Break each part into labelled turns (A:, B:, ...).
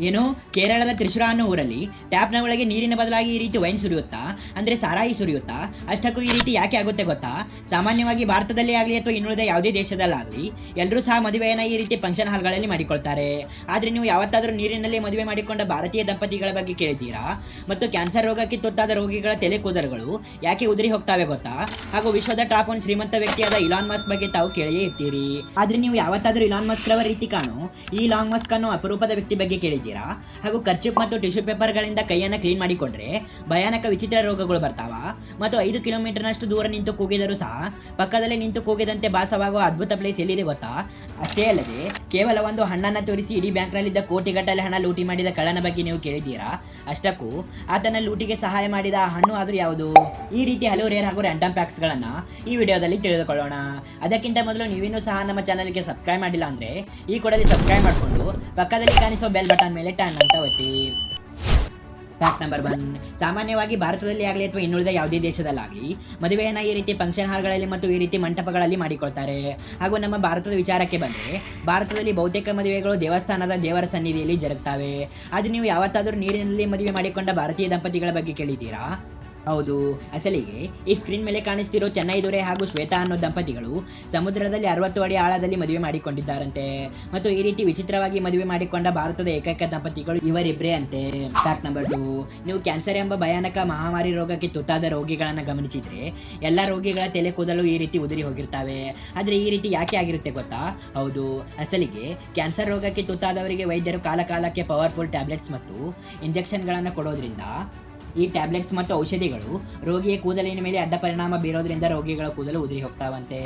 A: ಏನು ಕೇರಳದ ತ್ರಿಶುರ ಅನ್ನೋ ಊರಲ್ಲಿ ಟ್ಯಾಪ್ನ ಒಳಗೆ ನೀರಿನ ಬದಲಾಗಿ ಈ ರೀತಿ ವೈನ್ ಸುರಿಯುತ್ತಾ? ಅಂದ್ರೆ ಸಾರಾಯಿ ಸುರಿಯುತ್ತಾ? ಅಷ್ಟಕ್ಕೂ ಈ ರೀತಿ ಯಾಕೆ ಆಗುತ್ತೆ ಗೊತ್ತಾ? ಸಾಮಾನ್ಯವಾಗಿ ಭಾರತದಲ್ಲಿ ಆಗಲಿ ಅಥವಾ ಇನ್ನುಳಿದ ಯಾವುದೇ ದೇಶದಲ್ಲಾಗಲಿ ಎಲ್ಲರೂ ಸಹ ಮದುವೆಯನ್ನು ಈ ರೀತಿ ಫಂಕ್ಷನ್ ಹಾಲ್ಗಳಲ್ಲಿ ಮಾಡಿಕೊಳ್ತಾರೆ. ಆದ್ರೆ ನೀವು ಯಾವತ್ತಾದರೂ ನೀರಿನಲ್ಲಿ ಮದುವೆ ಮಾಡಿಕೊಂಡ ಭಾರತೀಯ ದಂಪತಿಗಳ ಬಗ್ಗೆ ಕೇಳಿದ್ದೀರಾ? ಮತ್ತು ಕ್ಯಾನ್ಸರ್ ರೋಗಕ್ಕೆ ತುತ್ತಾದ ರೋಗಿಗಳ ತಲೆ ಕೂದಲುಗಳು ಯಾಕೆ ಉದುರಿ ಹೋಗ್ತಾವೆ ಗೊತ್ತಾ? ಹಾಗೂ ವಿಶ್ವದ ಟಾಪ್ ಒನ್ ಶ್ರೀಮಂತ ವ್ಯಕ್ತಿಯಾದ ಇಲಾನ್ ಮಸ್ಕ್ ಬಗ್ಗೆ ತಾವು ಕೇಳಿಯೇ ಇರ್ತೀರಿ. ಆದ್ರೆ ನೀವು ಯಾವತ್ತಾದ್ರೂ ಇಲಾನ್ ಮಸ್ಕ್ ರವರ ರೀತಿ ಕಾಣು ಈ ಲಾಂಗ್ ಮಸ್ಕ್ ಅನ್ನೋ ಅಪರೂಪದ ವ್ಯಕ್ತಿ ಬಗ್ಗೆ ಕೇಳಿದ್ದೀರಾ? ಹಾಗೂ ಕರ್ಚಿಪ್ ಮತ್ತು ಟಿಶ್ಯೂ ಪೇಪರ್ಗಳಿಂದ ಕೈಯನ್ನು ಕ್ಲೀನ್ ಮಾಡಿಕೊಂಡ್ರೆ ಭಯಾನಕ ವಿಚಿತ್ರ ರೋಗಗಳು ಬರ್ತಾವ. ಮತ್ತು ಐದು ಕಿಲೋಮೀಟರ್ನಷ್ಟು ದೂರ ನಿಂತು ಕೂಗಿದರೂ ಸಹ ಪಕ್ಕದಲ್ಲೇ ನಿಂತು ಕೂಗಿದಂತೆ ಭಾಸವಾಗುವ ಅದ್ಭುತ ಪ್ಲೇಸ್ ಎಲ್ಲಿದೆ ಗೊತ್ತಾ? ಅಷ್ಟೇ ಅಲ್ಲದೆ ಕೇವಲ ಒಂದು ಹಣ್ಣನ್ನು ತೋರಿಸಿ ಇಡೀ ಬ್ಯಾಂಕ್ನಲ್ಲಿದ್ದ ಕೋಟಿಗಟ್ಟಲೆ ಹಣ ಲೂಟಿ ಮಾಡಿದ ಕಳ್ಳನ ಬಗ್ಗೆ ನೀವು ಕೇಳಿದ್ದೀರಾ? ಅಷ್ಟಕ್ಕೂ ಆತನ ಲೂಟಿಗೆ ಸಹಾಯ ಮಾಡಿದ ಹಣ್ಣು ಆದರೂ ಯಾವುದು? ಈ ರೀತಿ ಹಲವು ರೇರ್ ಹಾಗೂ ರ್ಯಾಂಡಮ್ ಪ್ಯಾಕ್ಸ್ಗಳನ್ನು ಈ ವಿಡಿಯೋದಲ್ಲಿ ತಿಳಿದುಕೊಳ್ಳೋಣ. ಅದಕ್ಕಿಂತ ಮೊದಲು ನೀವಿನ್ನೂ ಸಹ ನಮ್ಮ ಚಾನಲ್ಗೆ ಸಬ್ಸ್ಕ್ರೈಬ್ ಮಾಡಿಲ್ಲ ಅಂದ್ರೆ ಈ ಕೂಡಲೇ ಸಬ್ಸ್ಕ್ರೈಬ್ ಮಾಡಿಕೊಂಡು ಪಕ್ಕದಲ್ಲಿ ಕಾಣಿಸುವ ಬೆಲ್ ಬಟನ್ ಮೇಲೆ ಟರ್ನ್ ಅಂತ ಒತ್ತಿ ಫ್ಯಾಕ್ಟ್ ನಂಬರ್ ಒನ್ ಸಾಮಾನ್ಯವಾಗಿ ಭಾರತದಲ್ಲಿ ಆಗಲಿ ಅಥವಾ ಇನ್ನುಳಿದ ಯಾವುದೇ ದೇಶದಲ್ಲಾಗಲಿ, ಮದುವೆಯನ್ನು ಈ ರೀತಿ ಫಂಕ್ಷನ್ ಹಾಲ್ಗಳಲ್ಲಿ ಮತ್ತು ಈ ರೀತಿ ಮಂಟಪಗಳಲ್ಲಿ ಮಾಡಿಕೊಳ್ತಾರೆ. ಹಾಗೂ ನಮ್ಮ ಭಾರತದ ವಿಚಾರಕ್ಕೆ ಬಂದರೆ, ಭಾರತದಲ್ಲಿ ಬಹುತೇಕ ಮದುವೆಗಳು ದೇವಸ್ಥಾನದ ದೇವರ ಸನ್ನಿಧಿಯಲ್ಲಿ ಜರುಗ್ತವೆ. ಆದರೆ ನೀವು ಯಾವತ್ತಾದರೂ ನೀರಿನಲ್ಲಿ ಮದುವೆ ಮಾಡಿಕೊಂಡ ಭಾರತೀಯ ದಂಪತಿಗಳ ಬಗ್ಗೆ ಕೇಳಿದ್ದೀರಾ? ಹೌದು. ಅಸಲಿಗೆ, ಈ ಸ್ಕ್ರೀನ್ ಮೇಲೆ ಕಾಣಿಸ್ತಿರೋ ಚೆನ್ನೈ ದೊರೆ ಹಾಗೂ ಶ್ವೇತಾ ಅನ್ನೋ ದಂಪತಿಗಳು ಸಮುದ್ರದಲ್ಲಿ ಅರವತ್ತು ಅಡಿ ಆಳದಲ್ಲಿ ಮದುವೆ ಮಾಡಿಕೊಂಡಿದ್ದಾರಂತೆ. ಮತ್ತು ಈ ರೀತಿ ವಿಚಿತ್ರವಾಗಿ ಮದುವೆ ಮಾಡಿಕೊಂಡ ಭಾರತದ ಏಕೈಕ ದಂಪತಿಗಳು ಇವರಿಬ್ಬರೇ ಅಂತೆ. ಫ್ಯಾಕ್ಟ್ ನಂಬರ್ ಟು ನೀವು ಕ್ಯಾನ್ಸರ್ ಎಂಬ ಭಯಾನಕ ಮಹಾಮಾರಿ ರೋಗಕ್ಕೆ ತುತ್ತಾದ ರೋಗಿಗಳನ್ನು ಗಮನಿಸಿದ್ರೆ ಎಲ್ಲ ರೋಗಿಗಳ ತಲೆ ಕೂದಲು ಈ ರೀತಿ ಉದುರಿ ಹೋಗಿರ್ತವೆ. ಆದರೆ ಈ ರೀತಿ ಯಾಕೆ ಆಗಿರುತ್ತೆ ಗೊತ್ತಾ? ಹೌದು. ಅಸಲಿಗೆ ಕ್ಯಾನ್ಸರ್ ರೋಗಕ್ಕೆ ತುತ್ತಾದವರಿಗೆ ವೈದ್ಯರು ಕಾಲಕಾಲಕ್ಕೆ ಪವರ್ಫುಲ್ ಟ್ಯಾಬ್ಲೆಟ್ಸ್ ಮತ್ತು ಇಂಜೆಕ್ಷನ್ಗಳನ್ನು ಕೊಡೋದ್ರಿಂದ ಈ ಟ್ಯಾಬ್ಲೆಟ್ಸ್ ಮತ್ತು ಔಷಧಿಗಳು ರೋಗಿಯ ಕೂದಲಿನ ಮೇಲೆ ಅಡ್ಡ ಪರಿಣಾಮ ಬೀರೋದ್ರಿಂದ ರೋಗಿಗಳ ಕೂದಲು ಉದುರಿ ಹೋಗ್ತಾವಂತೆ.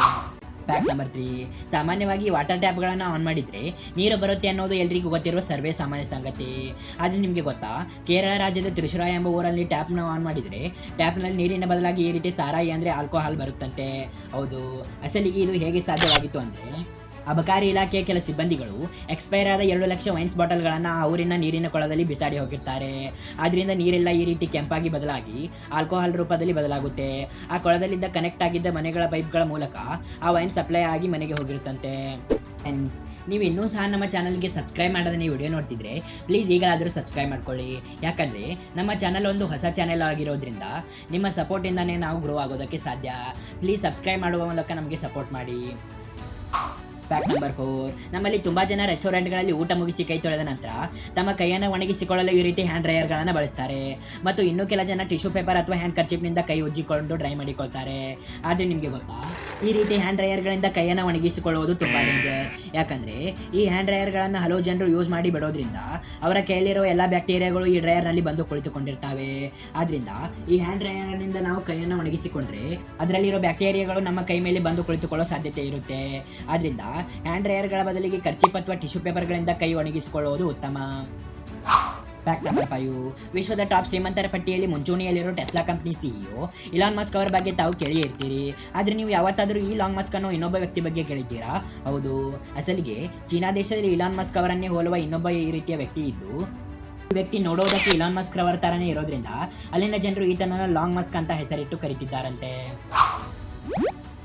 A: ಫ್ಯಾಕ್ಟ್ ನಂಬರ್ ತ್ರೀ ಸಾಮಾನ್ಯವಾಗಿ ವಾಟರ್ ಟ್ಯಾಪ್ಗಳನ್ನು ಆನ್ ಮಾಡಿದರೆ ನೀರು ಬರುತ್ತೆ ಅನ್ನೋದು ಎಲ್ರಿಗೂ ಗೊತ್ತಿರುವ ಸರ್ವೇ ಸಾಮಾನ್ಯ ಸಂಗತಿ. ಆದರೆ ನಿಮಗೆ ಗೊತ್ತಾ? ಕೇರಳ ರಾಜ್ಯದ ತ್ರಿಶುರ ಎಂಬ ಊರಲ್ಲಿ ಟ್ಯಾಪ್ನ ಆನ್ ಮಾಡಿದರೆ ಟ್ಯಾಪ್ನಲ್ಲಿ ನೀರಿನ ಬದಲಾಗಿ ಈ ರೀತಿ ಸಾರಾಯಿ ಅಂದರೆ ಆಲ್ಕೋಹಾಲ್ ಬರುತ್ತಂತೆ. ಹೌದು. ಅಸಲಿಗೆ ಇದು ಹೇಗೆ ಸಾಧ್ಯವಾಗಿತ್ತು ಅಂದರೆ ಅಬಕಾರಿ ಇಲಾಖೆಯ ಕೆಲ ಸಿಬ್ಬಂದಿಗಳು ಎಕ್ಸ್ಪೈರ್ ಆದ ಎರಡು ಲಕ್ಷ ವೈನ್ಸ್ ಬಾಟಲ್ಗಳನ್ನು ಆ ಊರಿನ ನೀರಿನ ಕೊಳದಲ್ಲಿ ಬಿಸಾಡಿ ಹೋಗಿರ್ತಾರೆ. ಆದ್ದರಿಂದ ನೀರೆಲ್ಲ ಈ ರೀತಿ ಕೆಂಪಾಗಿ ಬದಲಾಗಿ ಆಲ್ಕೋಹಾಲ್ ರೂಪದಲ್ಲಿ ಬದಲಾಗುತ್ತೆ. ಆ ಕೊಳದಲ್ಲಿದ್ದ ಕನೆಕ್ಟ್ ಆಗಿದ್ದ ಮನೆಗಳ ಪೈಪ್ಗಳ ಮೂಲಕ ಆ ವೈನ್ ಸಪ್ಲೈ ಆಗಿ ಮನೆಗೆ ಹೋಗಿರುತ್ತಂತೆ. ನೀವು ಇನ್ನೂ ಸಹ ನಮ್ಮ ಚಾನಲ್ಗೆ ಸಬ್ಸ್ಕ್ರೈಬ್ ಮಾಡದೆ ನೀವು ವಿಡಿಯೋ ನೋಡ್ತಿದ್ರೆ ಪ್ಲೀಸ್ ಈಗಲಾದರೂ ಸಬ್ಸ್ಕ್ರೈಬ್ ಮಾಡ್ಕೊಳ್ಳಿ. ಯಾಕಂದರೆ ನಮ್ಮ ಚಾನಲ್ ಒಂದು ಹೊಸ ಚಾನೆಲ್ ಆಗಿರೋದ್ರಿಂದ ನಿಮ್ಮ ಸಪೋರ್ಟಿಂದನೇ ನಾವು ಗ್ರೋ ಆಗೋದಕ್ಕೆ ಸಾಧ್ಯ. ಪ್ಲೀಸ್ ಸಬ್ಸ್ಕ್ರೈಬ್ ಮಾಡುವ ಮೂಲಕ ನಮಗೆ ಸಪೋರ್ಟ್ ಮಾಡಿ. ಫ್ಯಾಕ್ಟ್ ನಂಬರ್ ಫೋರ್ ನಮ್ಮಲ್ಲಿ ತುಂಬಾ ಜನ ರೆಸ್ಟೋರೆಂಟ್ಗಳಲ್ಲಿ ಊಟ ಮುಗಿಸಿ ಕೈ ತೊಳೆದ ನಂತರ ತಮ್ಮ ಕೈಯನ್ನು ಒಣಗಿಸಿಕೊಳ್ಳಲು ಈ ರೀತಿ ಹ್ಯಾಂಡ್ ಡ್ರೈಯರ್ಗಳನ್ನು ಬಳಸ್ತಾರೆ. ಮತ್ತು ಇನ್ನೂ ಕೆಲ ಜನ ಟಿಶ್ಯೂ ಪೇಪರ್ ಅಥವಾ ಹ್ಯಾಂಡ್ ಕರ್ಚಿಪ್ನಿಂದ ಕೈ ಉಜ್ಜಿಕೊಂಡು ಡ್ರೈ ಮಾಡಿಕೊಳ್ತಾರೆ. ಆದರೆ ನಿಮಗೆ ಗೊತ್ತಾ? ಈ ರೀತಿ ಹ್ಯಾಂಡ್ ಡ್ರೈಯರ್ಗಳಿಂದ ಕೈಯನ್ನು ಒಣಗಿಸಿಕೊಳ್ಳುವುದು ತುಂಬಾ ಡೇಂಜರ್ ಯಾಕಂದ್ರೆ ಈ ಹ್ಯಾಂಡ್ ಡ್ರೈಯರ್ಗಳನ್ನು ಹಲವು ಜನರು ಯೂಸ್ ಮಾಡಿ ಬಿಡೋದ್ರಿಂದ ಅವರ ಕೈಯಲ್ಲಿರುವ ಎಲ್ಲ ಬ್ಯಾಕ್ಟೀರಿಯಾಗಳು ಈ ಡ್ರೈಯರ್ನಲ್ಲಿ ಬಂದು ಕುಳಿತುಕೊಂಡಿರ್ತವೆ. ಆದ್ರಿಂದ ಈ ಹ್ಯಾಂಡ್ ಡ್ರೈಯರ್ನಿಂದ ನಾವು ಕೈಯನ್ನು ಒಣಗಿಸಿಕೊಂಡ್ರೆ ಅದರಲ್ಲಿರೋ ಬ್ಯಾಕ್ಟೀರಿಯಾಗಳು ನಮ್ಮ ಕೈ ಮೇಲೆ ಬಂದು ಕುಳಿತುಕೊಳ್ಳೋ ಸಾಧ್ಯತೆ ಇರುತ್ತೆ. ಆದ್ರಿಂದ ಹ್ಯಾಂಡ್ ಡ್ರೈಯರ್ಗಳ ಬದಲಿಗೆ ಖರ್ಚಿಪ್ ಅಥವಾ ಟಿಶ್ಯೂ ಪೇಪರ್ಗಳಿಂದ ಕೈ ಒಣಗಿಸಿಕೊಳ್ಳುವುದು ಉತ್ತಮ. ಫ್ಯಾಕ್ಟ್ ನಂಬರ್ ಫೈವ್ ವಿಶ್ವದ ಟಾಪ್ ಶ್ರೀಮಂತರ ಪಟ್ಟಿಯಲ್ಲಿ ಮುಂಚೂಣಿಯಲ್ಲಿರೋ Tesla company CEO Elon Musk ಅವರ ಬಗ್ಗೆ ತಾವು ಕೇಳಿ ಇರ್ತೀರಿ. ಆದರೆ ನೀವು ಯಾವತ್ತಾದರೂ ಈ ಲಾಂಗ್ ಮಸ್ಕ್ ಅನ್ನೋ ಇನ್ನೊಬ್ಬ ವ್ಯಕ್ತಿ ಬಗ್ಗೆ ಕೇಳಿದ್ದೀರಾ? ಹೌದು. ಅಸಲಿಗೆ ಚೀನಾ ದೇಶದಲ್ಲಿ ಇಲಾನ್ ಮಸ್ಕ್ ಅವರನ್ನೇ ಹೋಲುವ ಇನ್ನೊಬ್ಬ ಈ ರೀತಿಯ ವ್ಯಕ್ತಿ ಇದ್ದು, ಈ ವ್ಯಕ್ತಿ ನೋಡೋದಕ್ಕೆ ಇಲಾನ್ ಮಸ್ಕ್ ಅವರ ತರನೇ ಇರೋದ್ರಿಂದ ಅಲ್ಲಿನ ಜನರು ಈತನನ್ನು ಲಾಂಗ್ ಮಸ್ಕ್ ಅಂತ ಹೆಸರಿಟ್ಟು ಕರೀತಿದ್ದಾರಂತೆ.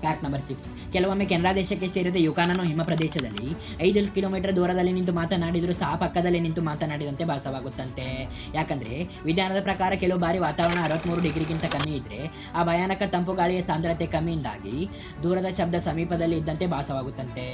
A: ಫ್ಯಾಕ್ಟ್ ನಂಬರ್ ಸಿಕ್ಸ್ ಕೆಲವೊಮ್ಮೆ ಕೆನರಾ ದೇಶಕ್ಕೆ ಸೇರಿದ ಯುಕಾನನು ಹಿಮ ಪ್ರದೇಶದಲ್ಲಿ ಐದು ಕಿಲೋಮೀಟರ್ ದೂರದಲ್ಲಿ ನಿಂತು ಮಾತನಾಡಿದರೂ ಸಹ ಪಕ್ಕದಲ್ಲಿ ನಿಂತು ಮಾತನಾಡಿದಂತೆ ಭಾಸವಾಗುತ್ತಂತೆ. ಯಾಕಂದ್ರೆ ವಿಧಾನದ ಪ್ರಕಾರ ಕೆಲವು ಬಾರಿ ವಾತಾವರಣ ಅರವತ್ಮೂರು ಡಿಗ್ರಿಗಿಂತ ಕಮ್ಮಿ ಇದ್ರೆ ಆ ಭಯಾನಕ ತಂಪು ಗಾಳಿಯ ಸಾಂದ್ರತೆ ಕಮ್ಮಿಯಿಂದಾಗಿ ದೂರದ ಶಬ್ದ ಸಮೀಪದಲ್ಲಿ ಇದ್ದಂತೆ ಭಾಸವಾಗುತ್ತಂತೆ.